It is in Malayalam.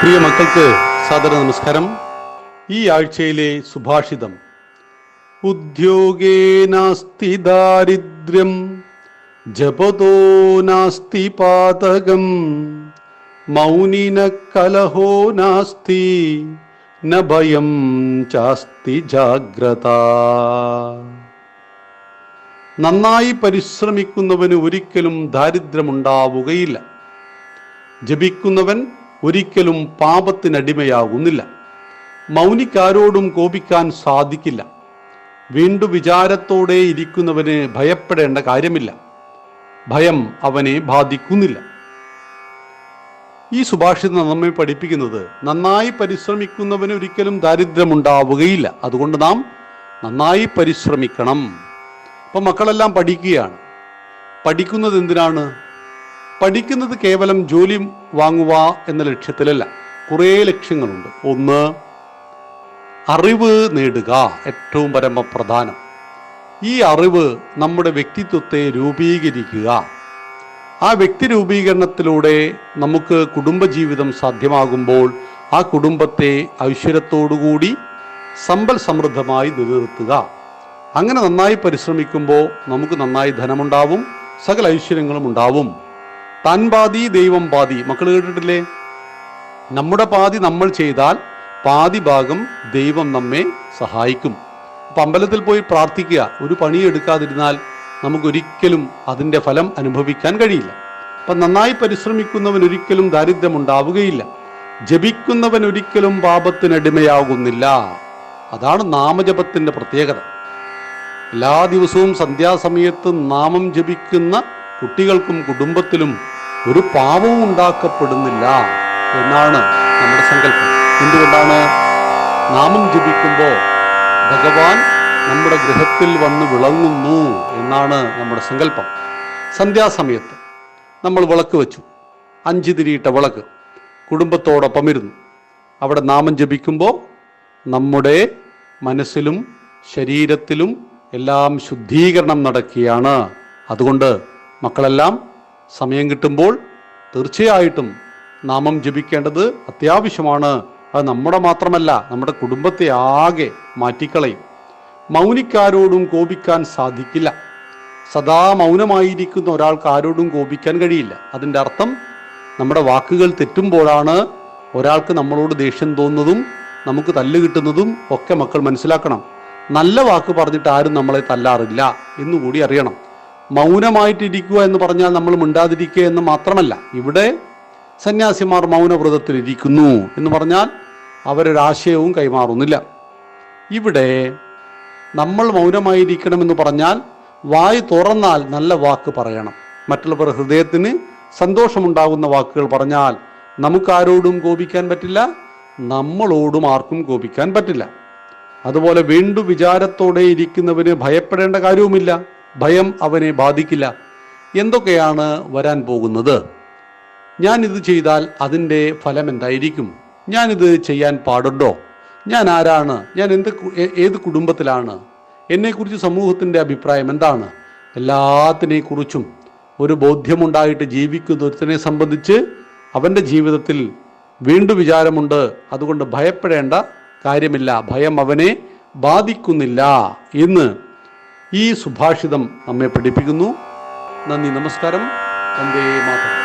പ്രിയ മക്കൾക്ക് സാദര നമസ്കാരം. ഈ ആഴ്ചയിലെ സുഭാഷിതം. ഉദ്യോഗേ നാസ്തി ദാരിദ്ര്യം ജപതോ നാസ്തി പാതകം മൗനിന കലഹോ നാസ്തി ന ഭയം ചാസ്തി ജാഗ്രത. നന്നായി പരിശ്രമിക്കുന്നവന് ഒരിക്കലും ദാരിദ്ര്യമുണ്ടാവുകയില്ല. ജപിക്കുന്നവൻ ഒരിക്കലും പാപത്തിനടിമയാകുന്നില്ല. മൗനിക്കാരോടും കോപിക്കാൻ സാധിക്കില്ല. വീണ്ടു വിചാരത്തോടെ ഇരിക്കുന്നവന് ഭയപ്പെടേണ്ട കാര്യമില്ല. ഭയം അവനെ ബാധിക്കുന്നില്ല. ഈ സുഭാഷിതം നമ്മെ പഠിപ്പിക്കുന്നത് നന്നായി പരിശ്രമിക്കുന്നവന് ഒരിക്കലും ദാരിദ്ര്യമുണ്ടാവുകയില്ല. അതുകൊണ്ട് നാം നന്നായി പരിശ്രമിക്കണം. ഇപ്പം മക്കളെല്ലാം പഠിക്കുകയാണ്. പഠിക്കുന്നത് എന്തിനാണ്? പഠിക്കുന്നത് കേവലം ജോലി വാങ്ങുക എന്ന ലക്ഷ്യത്തിലല്ല. കുറേ ലക്ഷ്യങ്ങളുണ്ട്. ഒന്ന് അറിവ് നേടുക ഏറ്റവും പരമപ്രധാനം. ഈ അറിവ് നമ്മുടെ വ്യക്തിത്വത്തെ രൂപീകരിക്കുക. ആ വ്യക്തി രൂപീകരണത്തിലൂടെ നമുക്ക് കുടുംബജീവിതം സാധ്യമാകുമ്പോൾ ആ കുടുംബത്തെ ഐശ്വര്യത്തോടുകൂടി സമ്പൽ സമൃദ്ധമായി നിലനിർത്തുക. അങ്ങനെ നന്നായി പരിശ്രമിക്കുമ്പോൾ നമുക്ക് നന്നായി ധനമുണ്ടാവും സകല ഐശ്വര്യങ്ങളും ഉണ്ടാവും. താൻ പാതി ദൈവം പാതി മക്കൾ കേട്ടിട്ടില്ലേ? നമ്മുടെ പാതി നമ്മൾ ചെയ്താൽ പാതി ഭാഗം ദൈവം നമ്മെ സഹായിക്കും. അപ്പം അമ്പലത്തിൽ പോയി പ്രാർത്ഥിക്കുക. ഒരു പണി പണിയെടുക്കാതിരുന്നാൽ നമുക്കൊരിക്കലും അതിന്റെ ഫലം അനുഭവിക്കാൻ കഴിയില്ല. അപ്പം നന്നായി പരിശ്രമിക്കുന്നവൻ ഒരിക്കലും ദാരിദ്ര്യം ഉണ്ടാവുകയില്ല ജപിക്കുന്നവൻ ഒരിക്കലും പാപത്തിനടിമയാകുന്നില്ല അതാണ് നാമജപത്തിന്റെ പ്രത്യേകത. എല്ലാ ദിവസവും സന്ധ്യാസമയത്ത് നാമം ജപിക്കുന്ന കുട്ടികൾക്കും കുടുംബത്തിലും ഒരു പാവവും ഉണ്ടാക്കപ്പെടുന്നില്ല എന്നാണ് നമ്മുടെ സങ്കല്പം. എന്തുകൊണ്ടാണ് നാമം ജപിക്കുമ്പോൾ ഭഗവാൻ നമ്മുടെ ഗൃഹത്തിൽ വന്ന് വിളങ്ങുന്നു എന്നാണ് നമ്മുടെ സങ്കല്പം. സന്ധ്യാസമയത്ത് നമ്മൾ വിളക്ക് വെച്ചു. അഞ്ച് തിരിയിട്ട വിളക്ക് കുടുംബത്തോടൊപ്പം ഇരുന്നു. അവിടെ നാമം ജപിക്കുമ്പോൾ നമ്മുടെ മനസ്സിലും ശരീരത്തിലും എല്ലാം ശുദ്ധീകരണം നടക്കുകയാണ്. അതുകൊണ്ട് മക്കളെല്ലാം സമയം കിട്ടുമ്പോൾ തീർച്ചയായിട്ടും നാമം ജപിക്കേണ്ടത് അത്യാവശ്യമാണ്. അത് നമ്മുടെ മാത്രമല്ല നമ്മുടെ കുടുംബത്തെ ആകെ മാറ്റിക്കളയും. മൗനിക്കാരോടും കോപിക്കാൻ സാധിക്കില്ല. സദാ മൗനമായിരിക്കുന്ന ഒരാൾക്ക് ആരോടും കോപിക്കാൻ കഴിയില്ല. അതിന്റെ അർത്ഥം നമ്മുടെ വാക്കുകൾ തെറ്റുമ്പോഴാണ് ഒരാൾക്ക് നമ്മളോട് ദേഷ്യം തോന്നുന്നതും നമുക്ക് തല്ല് കിട്ടുന്നതും ഒക്കെ മക്കൾ മനസ്സിലാക്കണം. നല്ല വാക്ക് പറഞ്ഞിട്ട് ആരും നമ്മളെ തല്ലാറില്ല എന്നുകൂടി അറിയണം. മൗനമായിട്ടിരിക്കുക എന്ന് പറഞ്ഞാൽ നമ്മൾ മിണ്ടാതിരിക്കുക എന്ന് മാത്രമല്ല. ഇവിടെ സന്യാസിമാർ മൗനവ്രതത്തിൽ ഇരിക്കുന്നു എന്ന് പറഞ്ഞാൽ അവരൊരാശയവും കൈമാറുന്നില്ല. ഇവിടെ നമ്മൾ മൗനമായിരിക്കണമെന്ന് പറഞ്ഞാൽ വായ് തുറന്നാൽ നല്ല വാക്ക് പറയണം. മറ്റുള്ളവർ ഹൃദയത്തിന് സന്തോഷമുണ്ടാകുന്ന വാക്കുകൾ പറഞ്ഞാൽ നമുക്കാരോടും കോപിക്കാൻ പറ്റില്ല നമ്മളോടും ആർക്കും കോപിക്കാൻ പറ്റില്ല. അതുപോലെ വീണ്ടും വിചാരത്തോടെ ഇരിക്കുന്നവന് ഭയപ്പെടേണ്ട കാര്യവുമില്ല. ഭയം അവനെ ബാധിക്കില്ല. എന്തൊക്കെയാണ് വരാൻ പോകുന്നത്? ഞാൻ ഇത് ചെയ്താൽ അതിന്റെ ഫലം എന്തായിരിക്കും? ഞാനിത് ചെയ്യാൻ പാടുണ്ടോ? ഞാൻ ആരാണ്? ഞാൻ എന്ത് ഏത് കുടുംബത്തിലാണ്? എന്നെക്കുറിച്ച് സമൂഹത്തിന്റെ അഭിപ്രായം എന്താണ്? എല്ലാത്തിനെക്കുറിച്ചും ഒരു ബോധ്യമുണ്ടായിട്ട് ജീവിക്കുന്ന ഒരുത്തനെ സംബന്ധിച്ച് അവന്റെ ജീവിതത്തിൽ വീണ്ടും വിചാരമുണ്ട്. അതുകൊണ്ട് ഭയപ്പെടേണ്ട കാര്യമില്ല. ഭയം അവനെ ബാധിക്കുന്നില്ല എന്ന് ഈ സുഭാഷിതം നമ്മെ പഠിപ്പിക്കുന്നു. നന്ദി നമസ്കാരം. വന്ദേ മാതരം.